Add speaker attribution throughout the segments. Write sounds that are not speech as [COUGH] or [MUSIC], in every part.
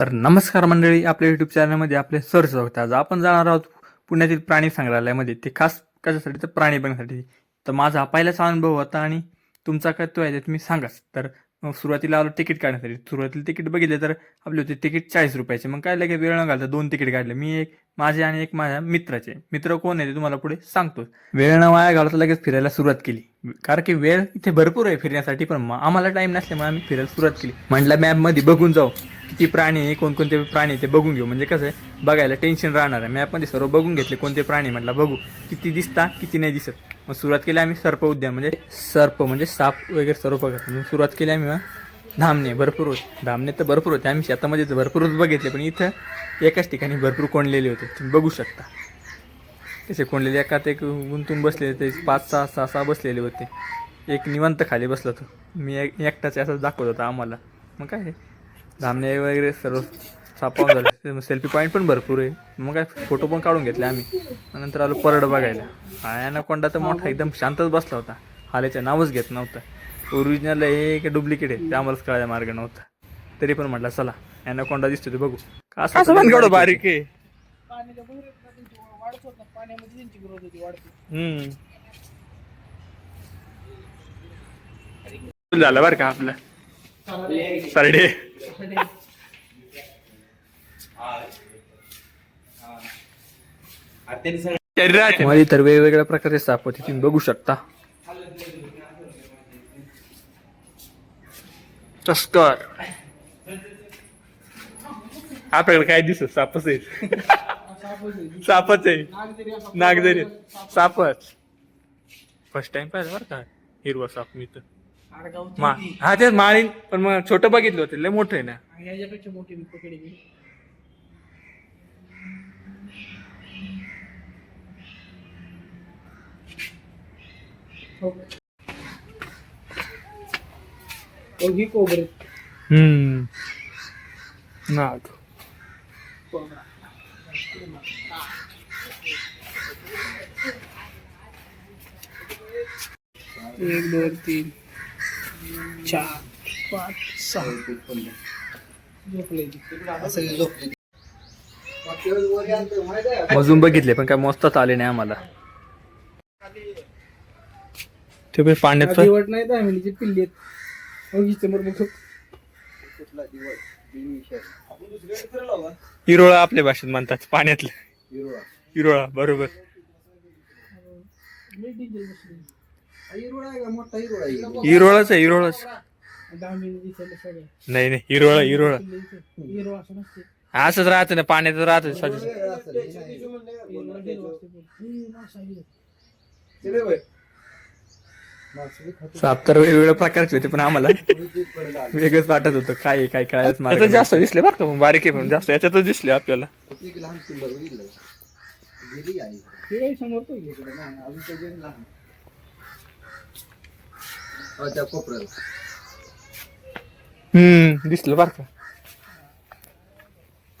Speaker 1: तर नमस्कार मंडळी आपल्या युट्यूब चॅनलमध्ये आपले सर स्वागत आज आपण जाणार आहोत पुण्यातील प्राणी संग्रहालयामध्ये. ते खास कशासाठी? तर प्राणी बघण्यासाठी तर माझा पहिलाच अनुभव होता आणि तुमचा काय तो आहे ते तुम्ही सांगाच. तर मग सुरुवातीला आलो तिकीट काढण्यासाठी. सुरुवातीला तिकीट बघितले तर आपले होते तिकीट चाळीस रुपयाचे. मग काय लगेच वेळ न घालता दोन तिकीट काढले. मी एक माझे आणि एक माझ्या मित्राचे. मित्र कोण आहे ते तुम्हाला पुढे सांगतो. वेळ न वाया घालता लगेच फिरायला सुरुवात केली. कारण की वेळ इथे भरपूर आहे फिरण्यासाठी पण मग आम्हाला टाइम नसल्यामुळे आम्ही फिरायला सुरुवात केली. म्हटलं मॅपमध्ये बघून जाऊ. किती प्राणी आहे कोणकोणते प्राणी आहे ते बघून घेऊ. म्हणजे कसं आहे बघायला टेन्शन राहणार आहे. मॅपमध्ये सर्व बघून घेतले कोणते प्राणी म्हटलं बघू. किती दिसता किती नाही दिसत. मग सुरुवात केली आम्ही सर्प उद्यान म्हणजे सर्प म्हणजे साप वगैरे सर्व बघत. मग सुरुवात केली आम्ही मग धामणे भरपूर होते. धामणे तर भरपूर होते. आम्ही शेतामध्ये तर भरपूरच बघितले पण इथं एकाच ठिकाणी भरपूर कोंडलेले होते. तुम्ही बघू शकता. कसे कोंडलेले एकात एक गुंतून बसलेले ते पाच सहा सहा सहा बसलेले होते. एक निवंत खाली बसला तो. मी एक एकटाच असंच दाखवत होता आम्हाला. मग काय आहे, धामणे वगैरे सर्व सापावून झाले. सेल्फी पॉईंट पण भरपूर आहे. मग काय फोटो पण काढून घेतले आम्ही. नंतर आलो परड बघायला. हा कोंडा तर मोठा एकदम शांतच बसला होता. हाल्याचं नावच घेत नव्हतं. ओरिजिनल आहे की डुप्लिकेट आहे. ते आम्हालाच कळायला मार्ग नव्हता. तरी पण म्हटलं चला कोंडा दिसतो ते बघू. का असं पण केवढं बारीक आहे. झालं बरं का आपलं. सरडे तर वेगवेगळ्या प्रकारचे साप होते तुम्ही बघू शकता. तस्कर. आपल्याकडे काय दिसत? सापच आहे. सापच आहे. नागदरी सापच. फर्स्ट टाइम पाहिलं बरं का? हिरवा साप मी तर. मा हा तेच माळीन पण मग छोटं बघितलं होतं लय मोठं आहे ना.
Speaker 2: ह्याच्यापेक्षा मोठी मी पकडी मी ही कोबरे.
Speaker 1: हम्म. नाग
Speaker 2: एक दोन तीन. चार पाच सहा. झोपले
Speaker 1: मोजून बघितले पण काय मोजताच आले नाही आम्हाला. ते पण पाण्यात
Speaker 2: दिवट नाही पिल्ली आहेत. बघू
Speaker 1: हिरोळा आपल्या भाषेत म्हणतात पाण्यातलं. हिरोळा. बरोबर. हिरोळाच आहे हिरोळाच. नाही नाही हिरोळा हिरोळा. असंच राहतं ना पाण्यात राहतं.
Speaker 2: ही.
Speaker 1: साप तर वेगवेगळ्या प्रकारचे होते पण आम्हाला वेगळंच वाटत होतं काय काय काय जास्त दिसले बरं का बारीक आहे पण जास्त याच्यातच दिसले आपल्याला.
Speaker 2: हे समोर तो घे.
Speaker 1: हम्म दिसलं बरं का?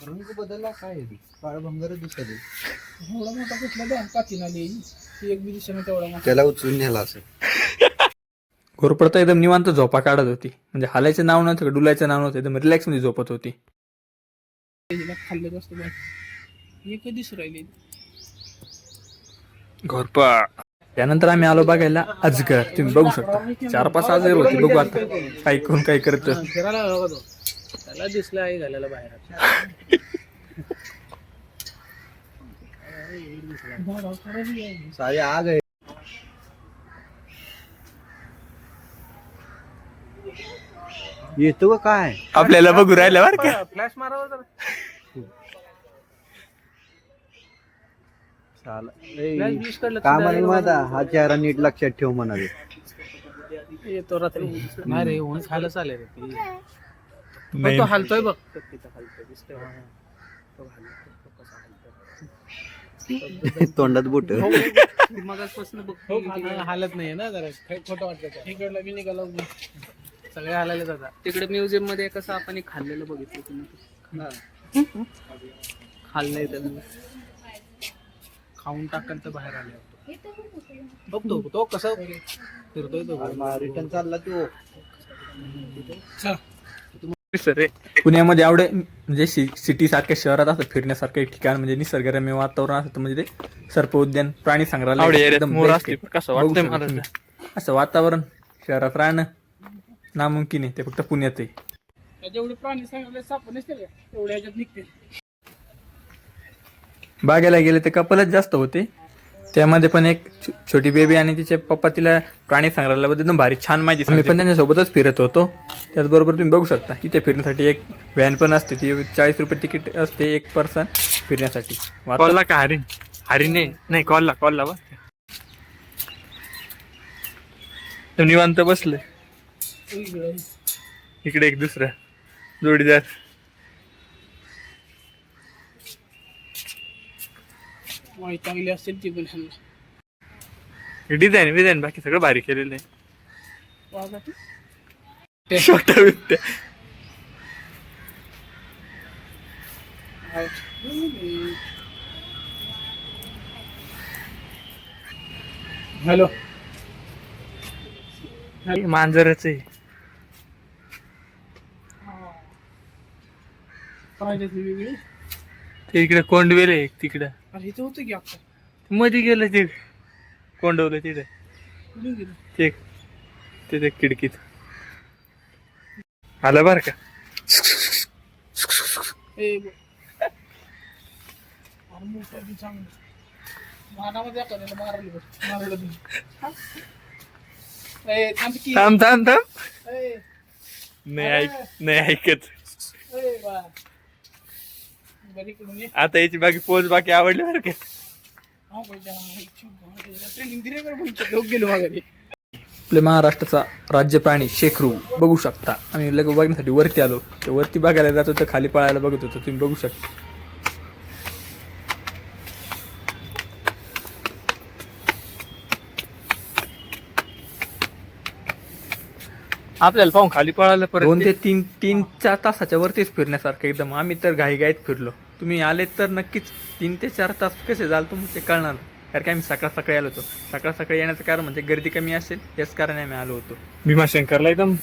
Speaker 3: रंग बदलला काय काळभंगार दिसत
Speaker 2: एवढा मोठा कुठला द्या काची आली ती एक बी दिसेना तेवढा मोठा.
Speaker 3: त्याला उचलून नेला असेल. [LAUGHS]
Speaker 1: घोरपडता एकदम निवांत झोपा काढत होती. म्हणजे हालायचं नाव नव्हतं का डुलायचं नाव नव्हतं एकदम रिलॅक्समध्ये झोपत होती.
Speaker 2: हिला खाल्लं असतं एक दिसू राहिली
Speaker 1: घोरपा. त्यानंतर आम्ही आलो बघायला अजगर. तुम्ही बघू शकता. चार पाच अजगर होते. बघू आता काही कोण काही करत.
Speaker 2: त्याला दिसला आहे घालायला बाहेर.
Speaker 3: सारे आग आहे. येतो काय?
Speaker 1: आपल्याला बघू राहिलं बरं का?
Speaker 2: फ्लॅश मारावा जरा फ्लॅश ब्लिश काढलं
Speaker 3: का म्हणे माझा हा चेहरा नीट लक्षात ठेव म्हणाले.
Speaker 2: येतो रात्री नाही रे ऊन खायला चालेल रे ती. तो हालतोय बघ. तिथं हालतोय दिसतोय हा. तो हालतोय, तो कसा हालतोय.
Speaker 3: तोंडात बोट
Speaker 2: मगाचपासून बघ हा- हालत नाही ना जरा. खोटं वाटतं इकडला मी निघाला. सगळे हालायला जातात तिकडे म्युझियममध्ये कसं आपण एक खाल्लेलं बघितलं तुम्ही? खाल्लंय त्यानं. खाऊन टाकन तर बाहेर आले. बघ तो तो कसा फिरतोय तो.
Speaker 3: रिटर्न चालला तो.
Speaker 4: सर रे
Speaker 1: पुण्यामध्ये एवढे म्हणजे सिटी सारख्या शहरात असं फिरण्यासारखं एक ठिकाण म्हणजे निसर्गरम्य वातावरण असतं म्हणजे ते सर्प उद्यान प्राणी संग्रहालय
Speaker 4: आवडे.
Speaker 1: असं वातावरण शहरात राहणं नामुमकिन आहे ते फक्त पुण्यात आहे.
Speaker 4: जेवढे प्राणी सांगितले साप नसतील का तेवढे ह्याच्यात निघते
Speaker 1: बागेला गेले ते कपलच जास्त होते. त्यामध्ये पण एक छोटी बेबी आणि तिचे पप्पा तिला प्राणी संग्रहालयाबद्दल एकदम भारी छान माहिती मी पण त्यांच्यासोबतच फिरत होतो. त्याचबरोबर तुम्ही बघू शकता इथे फिरण्यासाठी एक व्हॅन पण असते ती चाळीस रुपये तिकीट असते एक पर्सन फिरण्यासाठी.
Speaker 4: कॉलला का हरिण हरिण नाही नाही कॉलला कॉलला बस निवांत बसले. इकडे एक दुसरा जोडीदार.
Speaker 2: चांगली असेल ती पण
Speaker 4: डिझाईन डिझाईन बाकी सगळं भारी केलेलं आहे.
Speaker 2: ह्यांना [LAUGHS]
Speaker 4: छोटा बिबट्या.
Speaker 2: हॅलो.
Speaker 4: मांजरच आहे.
Speaker 2: प्रायजाची वेगळी.
Speaker 4: ते इकडे कोंडवेल आहे तिकडं.
Speaker 2: अरे इथं होतं की आता
Speaker 4: मध्ये गेलं ते. कोंडवलं तिथे.
Speaker 2: कुठून गेलं?
Speaker 4: ते ते त्या खिडकीत. आलं बर का?
Speaker 2: ए ब- अरे मोठं बी चांगलं. मानामध्ये एखाद्याला मारलं बघ मारलं बी. हा? ए थांब की.
Speaker 4: थांब थांब थांब.
Speaker 2: ए.
Speaker 4: नाही ऐक नाही ऐकत.
Speaker 2: ए बा
Speaker 4: आता याची बाकी पोच बाकी आवडली बरं का?
Speaker 2: हा
Speaker 1: आपल्या महाराष्ट्राचा राज्य प्राणी शेकरू बघू शकता. आम्ही लग बघण्यासाठी वरती आलो. तर वरती बघायला जात होतो खाली पळायला बघत होतो तुम्ही बघू शकता.
Speaker 4: आपल्याला पाहून खाली पळालं परत
Speaker 1: दोन ते तीन तीन चार तासाच्या वरतीच फिरण्यासारखं एकदम. आम्ही तर घाईघाईत फिरलो. तुम्ही आले तर नक्कीच तीन ते चार तास कसे जाल तुम्ही ते कळणार. कारण की आम्ही सकाळ सकाळी आलो होतो. सकाळ सकाळी येण्याचं कारण म्हणजे गर्दी कमी असेल याच कारणे आम्ही आलो होतो.
Speaker 4: भीमाशंकरला एकदम.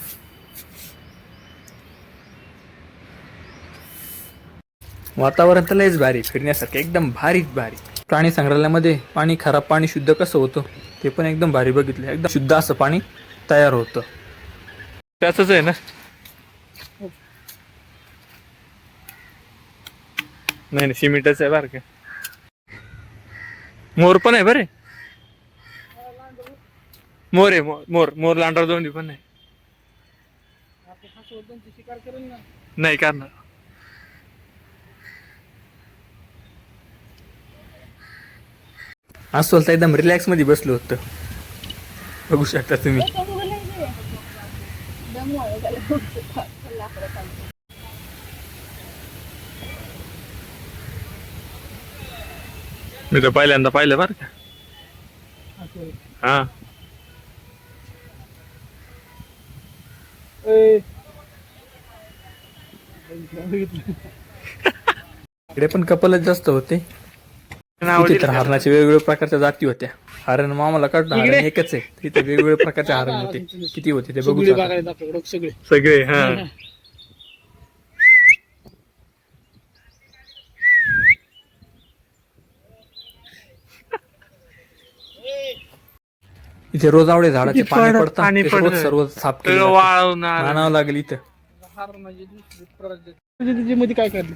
Speaker 1: वातावरण तर लयच भारी फिरण्यासारखं एकदम भारीच भारी. प्राणी संग्रहालयामध्ये पाणी खराब पाणी शुद्ध कसं होतं ते पण एकदम भारी बघितलं. एकदम शुद्ध असं पाणी तयार होतं.
Speaker 4: त्याच आहे ना? नाही नाही सिमेंटच आहे बरं मोर पण आहे बरे? मोर आहे मोर मोर मोर लांडर दोन्ही पण आहे. नाही करणार.
Speaker 1: अस्वल तर एकदम रिलॅक्समध्ये बसलो होतं. बघू शकता तुम्ही. [LAUGHS]
Speaker 4: मी तर पहिल्यांदा पाहिलं बरं का. हा.
Speaker 2: ए. [LAUGHS]
Speaker 1: इकडे पण कपलच जास्त होते. तर हरणाच्या वेगवेगळ्या प्रकारच्या जाती होत्या. हरण मामाला काढलं हरण एकच आहे. तिथे वेगवेगळ्या प्रकारचे हरण [LAUGHS] होते. किती होते ते बघू
Speaker 2: सगळे आपल्याकडे सगळे.
Speaker 4: सगळे हा.
Speaker 1: इथे रोज आवडे झाडाचे पाणी
Speaker 4: पडत-
Speaker 1: पडतात
Speaker 4: पाणी
Speaker 1: ते रोज
Speaker 4: पडतं.
Speaker 1: सर्व साफ केलं
Speaker 4: सगळं
Speaker 1: जातं.
Speaker 4: वाळवणार.
Speaker 1: मानावं लागेल इथं.
Speaker 2: म्हणजे काय करलं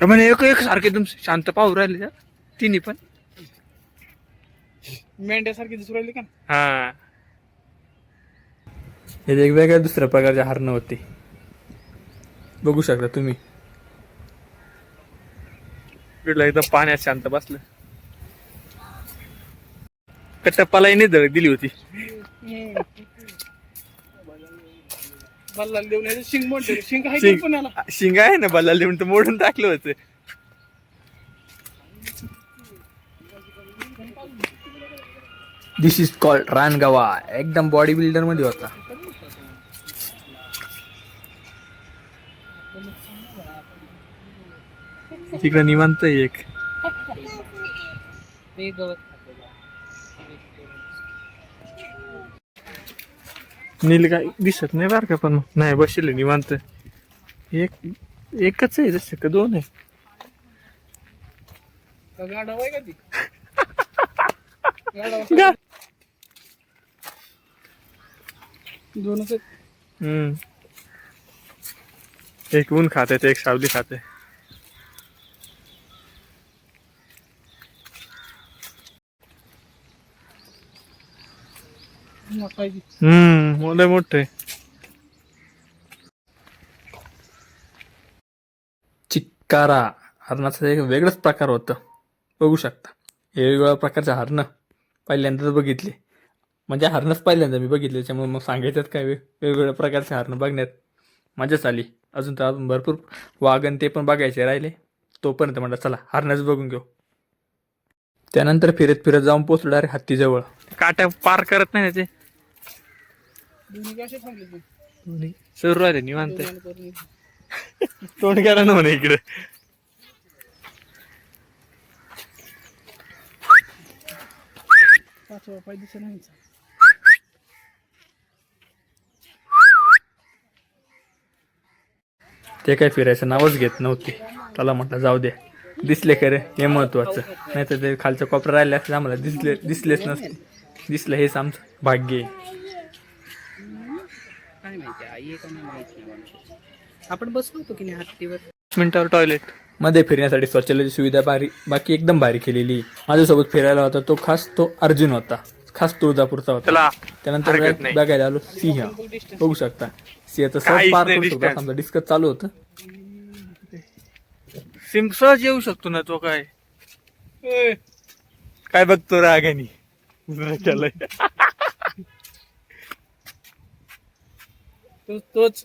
Speaker 4: म्हणजे एक एक सारखे एकदम शांत पाहू राहिले त्या तिन्ही पण.
Speaker 2: मेंढ्यासारखे दिसू राहिले का?
Speaker 4: हा.
Speaker 1: हे वेगवेगळ्या दुसऱ्या प्रकारचे हरणं होते. बघू शकता तुम्ही.
Speaker 4: एकदम पाण्यात शांत बसलं. कट्टप्पालाही नाही धडक दिली होती.
Speaker 2: बल्ला देऊन शिंग आहे
Speaker 4: शिंग.
Speaker 2: का पुण्याला?
Speaker 4: शिंगा आहे ना बल्ला लिहून तर मोडून टाकलं होतं.
Speaker 1: दिस इज कॉल्ड रानगावा एकदम बॉडी बिल्डरमध्ये होता.
Speaker 4: तिकडे निवांत एक. नील काय दिसत नाही बरं का पण. नाही बसले निवांत. एक एकच आहे जसं का दोन आहे [LAUGHS]
Speaker 5: का गाढव आहे का ती गाढव
Speaker 4: गा-
Speaker 5: दोनच.
Speaker 4: हम्म। एक ऊन खाते तर एक सावली खाते।
Speaker 5: ती.
Speaker 4: हम्म मोठे मोठे.
Speaker 1: चिक्कारा. हरणाचा एक वेगळंच प्रकार होतं. बघू शकता. हे वेगवेगळ्या प्रकारचे हरणं. पहिल्यांदाच बघितले. म्हणजे हरणच पहिल्यांदा मी बघितले त्याच्यामुळे मग सांगायच्यात काय वेग वेगवेगळ्या प्रकारचे हरणं बघण्यात. मजाच आली. अजून तर अजून भरपूर वाघन ते पण बघायचे राहिले. तोपर्यंत म्हटलं चला हरणच बघून घेऊ. त्यानंतर फिरत फिरत जाऊन पोचलो डायरेक्ट हत्तीजवळ.
Speaker 4: काट्या पार करत नाही त्याचे
Speaker 5: दोन्ही कसे थांबले ते?
Speaker 4: दोन्ही. सर राहिले निवांत. [LAUGHS] तोंड करा ना म्हणे इकडे.
Speaker 5: पाचवा पाय
Speaker 1: ते काय फिरायचं नावच घेत नव्हते. त्याला म्हटलं जाऊ दे. दिसले खरे हे महत्वाचं. नाही तर ते खालच्या कोपऱ्या राहिले असले आम्हाला दिसले दिसलेच नसते. दिसलं हेच आमचं भाग्य.
Speaker 2: आपण बसलो होतो की नाही हत्तीवर?
Speaker 4: मिनिटावर
Speaker 1: टॉयलेटमध्ये फिरण्यासाठी शौचालयाची सुविधा भारी बाकी एकदम भारी केलेली माझ्यासोबत फिरायला होता तो खास तो अर्जुन होता. खास तुळजापूरचा होता. त्यानंतर. बघायला आलो सिंह. बघू शकता. सिंह सहज
Speaker 4: काहीच
Speaker 1: पार
Speaker 4: नाही
Speaker 1: करू शकतो.
Speaker 4: distance.
Speaker 1: समजा डिस्कस चालू होतं.
Speaker 4: सिम सहज येऊ शकतो ना तो काय? ए, काय बघतो रागानी? [LAUGHS]
Speaker 5: तो- तोच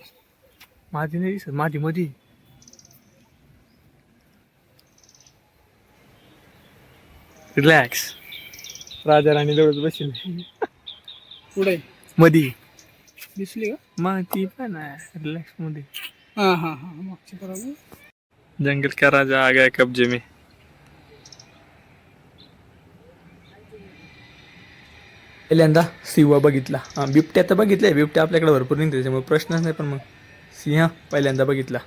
Speaker 4: माझी नाही दिसत माझी मधी. रिलॅक्स राजा राणी जवळ बसेल
Speaker 5: पुढे.
Speaker 4: मधी.
Speaker 5: दिसली का?
Speaker 4: मग ती पण आहे. रिलॅक्समध्ये.
Speaker 5: हा हा हा. मागची बरोबर
Speaker 4: जंगल का राजा आ गया कब्जे में
Speaker 1: पहिल्यांदा सिंह बघितला. हा, बिबट्या तर बघितलंय. बिबट्या आपल्याकडे भरपूर निघते त्याच्यामुळे प्रश्नच नाही पण मग सिंह पहिल्यांदा बघितला.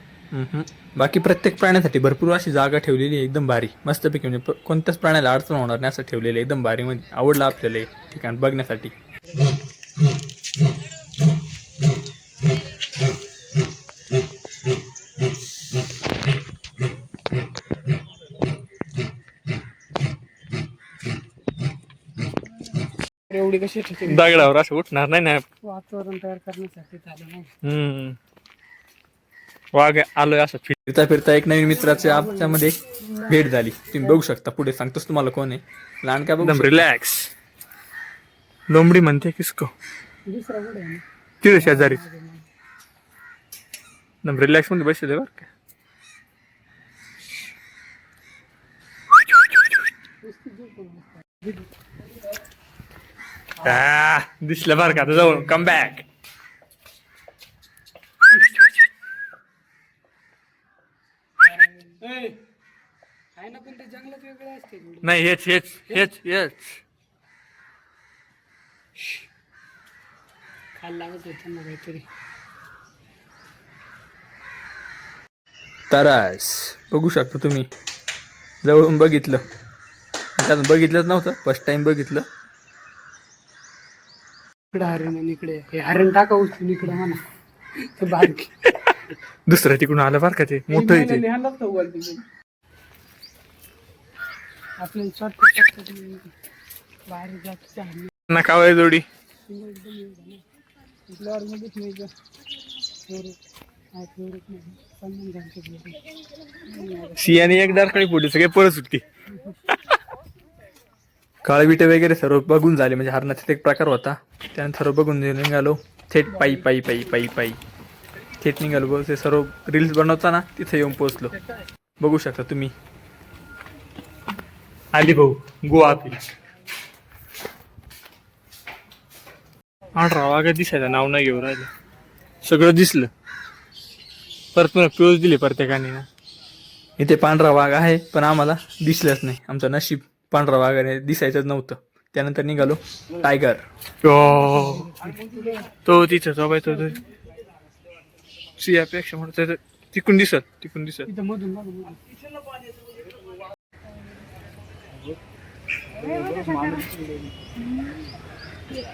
Speaker 1: बाकी प्रत्येक प्राण्यासाठी भरपूर अशी जागा ठेवलेली आहे एकदम भारी. मस्तपैकी म्हणजे कोणत्याच प्राण्याला अडचण होणार नाही असं ठेवलेलं आहे एकदम भारी म्हणजे आवडलं आपल्याला ठिकाण बघण्यासाठी.
Speaker 5: एवढी कशी
Speaker 4: दगडावर असं उठणार नाही ना.
Speaker 5: वातावरण तयार करण्यासाठी झालं नाही.
Speaker 4: हम्म. वाघ आलोय असं फिर
Speaker 1: फिरता फिरता एक नवीन मित्राचे आमच्यामध्ये भेट झाली. तुम्ही बघू शकता पुढे सांगतोच तुम्हाला कोण आहे. लहान काय बघू
Speaker 4: एकदम. रिलॅक्स लोंबडी म्हणते किसको.
Speaker 5: दुसरा पुढे आहे? ना.
Speaker 4: तिथे शेजारी. एकदम रिलॅक्समध्ये बसले बरं का. दिसलं बरं का आता जाऊन कम बॅक
Speaker 5: ए, आहे ना पण ते जंगलात वेगळे असते थोडी.
Speaker 4: नाही हेच हेच हेच हेच.
Speaker 1: तरस बघू शकता तुम्ही. जवळून बघितलं. त्यात बघितलंच नव्हतं फर्स्ट टाइम बघितलं.
Speaker 5: इकडे हरण आणि इकडे. हे हरण टाका उचलून इकडे म्हणा. ते बारकी.
Speaker 4: दुसरं तिकडून आलं बरं का ते? मोठं आहे ते.
Speaker 5: आपल्याला. बाहेर जात हरण.
Speaker 4: नका वय जोडी.
Speaker 5: आपल्या ऑर्गमध्येच नाही का फेवरेट हा फेवरेट नाही. सलमान खानचे favorite.
Speaker 4: सियाने एक फोडली सगळे परत सुटली
Speaker 1: काळविटे वगैरे सर्व बघून झाले. म्हणजे हरणाचा एक प्रकार होता. त्यानंतर सर्व बघून निघालो. थेट पायी पायी पायी पायी पायी. थेट निघालो. बघ ते सर्व रील्स बनवताना तिथे येऊन पोहोचलो. बघू शकता तुम्ही.
Speaker 4: आली भाऊ गोवा आपली. आठरा वागा दिसायचा नाव नाही घेऊ राहिलं. सगळं दिसलं. परत पुन्हा पिळूच दिली प्रत्येकाने. ना
Speaker 1: इथे पांढरा वाघ आहे पण आम्हाला दिसलंच नाही. आमचं नशीब. पांढरा वाघ आहे दिसायचंच नव्हतं. त्यानंतर निघालो. टायगर.
Speaker 4: तो तो तिथं तो बाय तो तो. सियापेक्षा म्हणतो तिकून दिसत तिकून दिसत.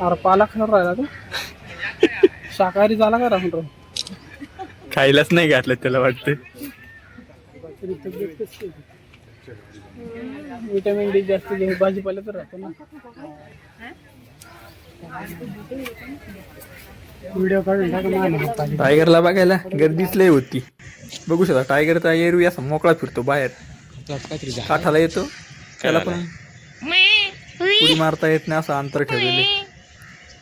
Speaker 2: अरे पाला खाणार राहिला तो. शाकाहारी झाला का राहून राहून?
Speaker 4: खायलाच नाही घातलं त्याला वाटतं
Speaker 2: तरी तब्येत कशी आहे? विटॅमिन डी जास्त घे भाजीपाला तर राहतो ना. व्हिडिओ काढून
Speaker 1: टायगरला बघायला गर्दीच लय होती. बघू शकता टायगरचा एरवी असा मोकळा फिरतो बाहेर. काठाला येतो त्याला पण उडी मारता येत नाही असं अंतर ठेवलेले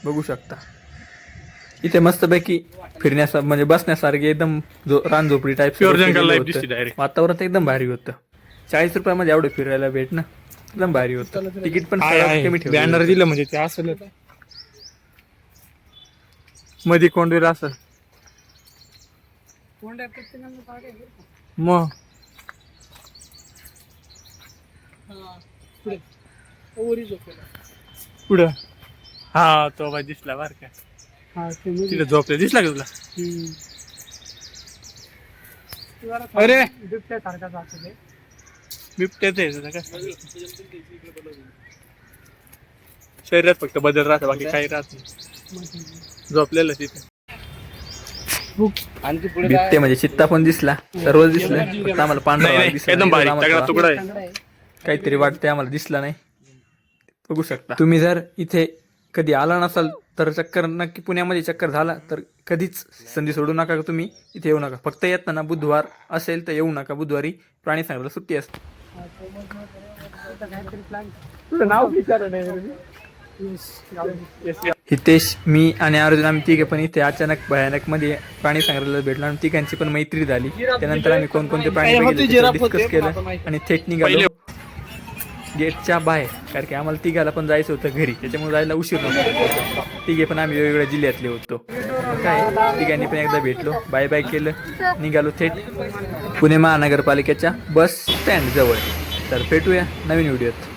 Speaker 1: बघू शकता. इथे मस्तपैकी फिरण्यासा म्हणजे बसण्यासारखे एकदम जो रानझोपडी टाईप. वातावरण तर एकदम भारी होतं. चाळीस रुपयामध्ये एवढं फिरायला भेट ना. एकदम भारी होतं. तिकीट पण कमी ठेवलेलं
Speaker 4: बॅनर. दिलं म्हणजे ते असेल मध्ये कोंडीर असेल मग?
Speaker 2: पुढे.
Speaker 4: हा तो बाय दिसला बर का.
Speaker 2: हा.
Speaker 4: तिथे झोपले दिसला का तुला.
Speaker 2: अरे! बिबट्यासारखा जातो ते
Speaker 4: बिबट्याच आहे काय शरीरात फक्त बदल राहतं बाकी काही राहत नाही. झोपलेलं तिथे.
Speaker 1: बिबटे म्हणजे चित्ता पण दिसला सर्वच दिसलं. फक्त आम्हाला पांढरा
Speaker 4: नाही
Speaker 1: वाघ
Speaker 4: नाही
Speaker 1: दिसला
Speaker 4: एकदम
Speaker 1: नाही.
Speaker 4: भारी
Speaker 1: आम्हाला
Speaker 4: तगडा
Speaker 1: थोडा
Speaker 4: तुकडा आहे.
Speaker 1: काहीतरी वाटतंय आम्हाला दिसला नाही. बघू शकता. तुम्ही जर इथे कधी आला नसाल तर चक्कर नक्की पुण्यामध्ये चक्कर झाला तर कधीच संधी सोडू नका का तुम्ही? इथे येऊ नका. फक्त येताना बुधवार असेल तर येऊ नका. बुधवारी प्राणी संग्रहालय सुट्टी असते.
Speaker 4: तुझं नाव विचार नाही
Speaker 1: हितेश मी आणि अर्जुन आम्ही तिघे पण इथे अचानक भयानकमध्ये प्राणी संग्रहालयात भेटलो आणि तिघांची पण मैत्री झाली. त्यानंतर आम्ही कोणकोणते प्राणी डिस्कस केलं आणि थेट निघालो. गेटच्या बाहेर कारण की आम्हाला तिघाला पण जायचं होतं घरी. त्याच्यामुळे जायला उशीर नव्हता. तिघे पण आम्ही वेगवेगळ्या जिल्ह्यातले होतो. काय? तिघांनी पण एकदा भेटलो. बाय बाय केलं. निघालो थेट पुणे महानगरपालिकेच्या बस स्टँड जवळ. तर भेटूया नवीन व्हिडिओत.